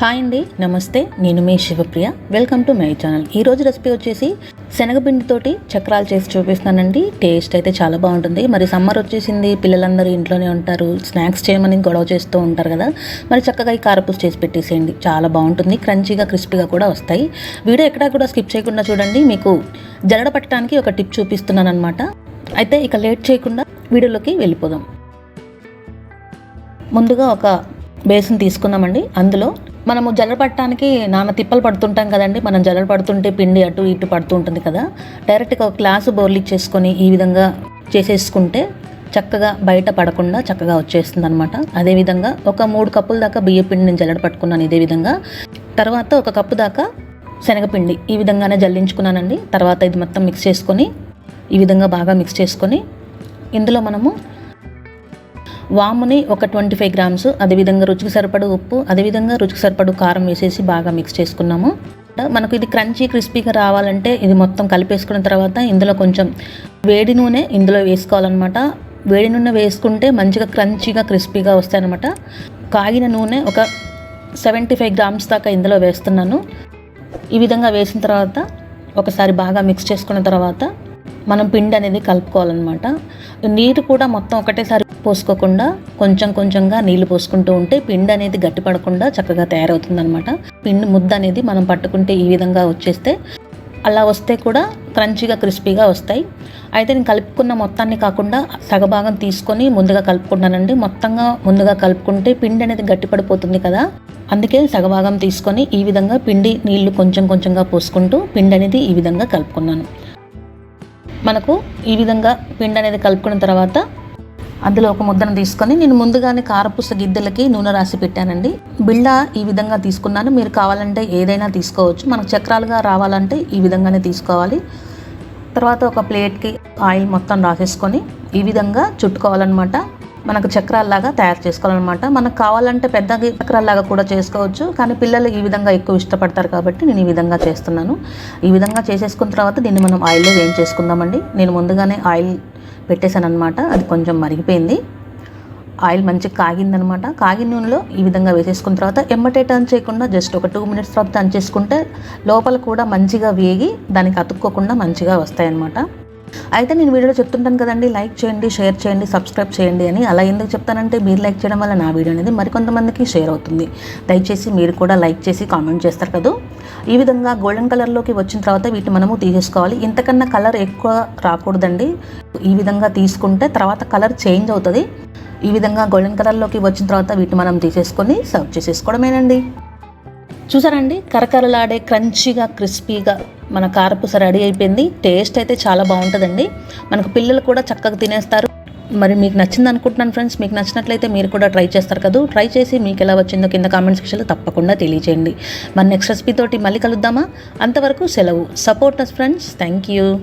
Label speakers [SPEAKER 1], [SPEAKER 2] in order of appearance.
[SPEAKER 1] Hi అండి నమస్తే నేను మీ Shivapriya. Welcome to my channel ఈరోజు రెసిపీ వచ్చేసి శనగపిండితోటి చక్రాలు చేసి చూపిస్తానండి. టేస్ట్ అయితే చాలా బాగుంటుంది. మరి సమ్మర్ వచ్చేసింది పిల్లలందరూ ఇంట్లోనే ఉంటారు స్నాక్స్ చేయమని గొడవ చేస్తూ ఉంటారు కదా. మరి చక్కగా ఈ కారపూస చేసి పెట్టేసేయండి. చాలా బాగుంటుంది క్రంచీగా క్రిస్పీగా కూడా వస్తాయి. వీడియో ఎక్కడా కూడా స్కిప్ చేయకుండా చూడండి. మీకు జరడ పట్టడానికి ఒక టిప్ చూపిస్తున్నాను అనమాట అయితే ఇక లేట్ చేయకుండా వీడియోలోకి వెళ్ళిపోదాం. ముందుగా ఒక బేసిన్ తీసుకున్నామండి అందులో మనము జల్లడ పట్టడానికి నాన్న తిప్పలు పడుతుంటాం కదండి. మనం జల్లడ పడుతుంటే పిండి అటు ఇటు పడుతూ ఉంటుంది కదా. డైరెక్ట్గా ఒక గ్లాసు బోర్లు ఇచ్చేసుకొని ఈ విధంగా చేసేసుకుంటే చక్కగా బయట పడకుండా చక్కగా వచ్చేస్తుంది అనమాట అదేవిధంగా ఒక మూడు కప్పుల దాకా బియ్య పిండి నేను జల్లడ పట్టుకున్నాను ఇదే విధంగా. తర్వాత ఒక కప్పు దాకా శనగపిండి ఈ విధంగానే జల్లించుకున్నానండి. తర్వాత ఇది మొత్తం మిక్స్ చేసుకొని ఈ విధంగా బాగా మిక్స్ చేసుకొని ఇందులో మనము వాముని ఒక ట్వంటీ ఫైవ్ గ్రామ్స్ అదేవిధంగా రుచికి సరిపడు ఉప్పు అదేవిధంగా రుచికి సరిపడు కారం వేసేసి బాగా మిక్స్ చేసుకున్నాము. మనకు ఇది క్రంచీ క్రిస్పీగా రావాలంటే ఇది మొత్తం కలిపేసుకున్న తర్వాత ఇందులో కొంచెం వేడి నూనె ఇందులో వేసుకోవాలన్నమాట. వేడి నూనె వేసుకుంటే మంచిగా క్రంచీగా క్రిస్పీగా వస్తాయన్నమాట. కాగిన నూనె ఒక సెవెంటీ ఫైవ్ గ్రామ్స్ దాకా ఇందులో వేస్తున్నాను. ఈ విధంగా వేసిన తర్వాత ఒకసారి బాగా మిక్స్ చేసుకున్న తర్వాత మనం పిండి అనేది కలుపుకోవాలన్నమాట. నీరు కూడా మొత్తం ఒకటేసారి పోసుకోకుండా కొంచెం కొంచెంగా నీళ్ళు పోసుకుంటూ ఉంటే పిండి అనేది గట్టిపడకుండా చక్కగా తయారవుతుందనమాట పిండి ముద్ద అనేది మనం పట్టుకుంటే ఈ విధంగా వచ్చేస్తే అలా వస్తే కూడా క్రంచీగా క్రిస్పీగా వస్తాయి. అయితే నేను కలుపుకున్న మొత్తాన్ని కాకుండా సగభాగం తీసుకొని ముందుగా కలుపుకున్నానండి మొత్తంగా ముందుగా కలుపుకుంటే పిండి అనేది గట్టిపడిపోతుంది కదా. అందుకే సగభాగం తీసుకొని ఈ విధంగా పిండి నీళ్ళు కొంచెం కొంచెంగా పోసుకుంటూ పిండి అనేది ఈ విధంగా కలుపుకున్నాను. మనకు ఈ విధంగా పిండి అనేది కలుపుకున్న తర్వాత అందులో ఒక ముద్దను తీసుకొని నేను ముందుగానే కారపూస గిద్దెలకి నూనె రాసి పెట్టానండి. బిళ్ళ ఈ విధంగా తీసుకున్నాను. మీరు కావాలంటే ఏదైనా తీసుకోవచ్చు. మనకు చక్రాలుగా రావాలంటే ఈ విధంగానే తీసుకోవాలి. తర్వాత ఒక ప్లేట్కి ఆయిల్ మొత్తం రాసేసుకొని ఈ విధంగా చుట్టుకోవాలన్నమాట. మనకు చక్రాల్లాగా తయారు చేసుకోవాలన్నమాట. మనకు కావాలంటే పెద్ద చక్రాల్లాగా కూడా చేసుకోవచ్చు. కానీ పిల్లలు ఈ విధంగా ఎక్కువ ఇష్టపడతారు కాబట్టి నేను ఈ విధంగా చేస్తున్నాను. ఈ విధంగా చేసేసుకున్న తర్వాత దీన్ని మనం ఆయిల్లో వేయించేసుకుందామండి. నేను ముందుగానే ఆయిల్ పెట్టేశాను అనమాట అది కొంచెం మరిగిపోయింది. ఆయిల్ మంచిగా కాగిందనమాట కాగిన నూనెలో ఈ విధంగా వేసేసుకున్న తర్వాత ఎమ్మటే టర్న్ చేయకుండా జస్ట్ ఒక టూ మినిట్స్ తర్వాత టర్న్ చేసుకుంటే లోపల కూడా మంచిగా వేగి దానికి అతుక్కోకుండా మంచిగా వస్తాయన్నమాట. అయితే నేను వీడియోలో చెప్తుంటాను కదండి లైక్ చేయండి షేర్ చేయండి సబ్స్క్రైబ్ చేయండి అని. అలా ఎందుకు చెప్తానంటే మీరు లైక్ చేయడం వల్ల నా వీడియో అనేది మరికొంతమందికి షేర్ అవుతుంది. దయచేసి మీరు కూడా లైక్ చేసి కామెంట్ చేస్తారు కదా. ఈ విధంగా గోల్డెన్ కలర్లోకి వచ్చిన తర్వాత వీటిని మనము తీసేసుకోవాలి. ఇంతకన్నా కలర్ ఎక్కువ రాకూడదండి. ఈ విధంగా తీసుకుంటే తర్వాత కలర్ చేంజ్ అవుతుంది. ఈ విధంగా గోల్డెన్ కలర్లోకి వచ్చిన తర్వాత వీటిని మనం తీసేసుకొని సర్వ్ చేసేసుకోవడమేనండి. చూసారండి? కరకరలాడే క్రంచీగా క్రిస్పీగా మన కారపూస రెడీ అయిపోయింది. టేస్ట్ అయితే చాలా బాగుంటుందండి. మనకు పిల్లలు కూడా చక్కగా తినేస్తారు. మరి మీకు నచ్చింది అనుకుంటున్నాను ఫ్రెండ్స్. మీకు నచ్చినట్లయితే మీరు కూడా ట్రై చేస్తారు కదా. ట్రై చేసి మీకు ఎలా వచ్చిందో కింద కామెంట్ సెక్షన్లో తప్పకుండా తెలియజేయండి మన నెక్స్ట్ రెసిపీ తోటి మళ్ళీ కలుద్దామా? అంతవరకు సెలవు. Support us friends. Thank you.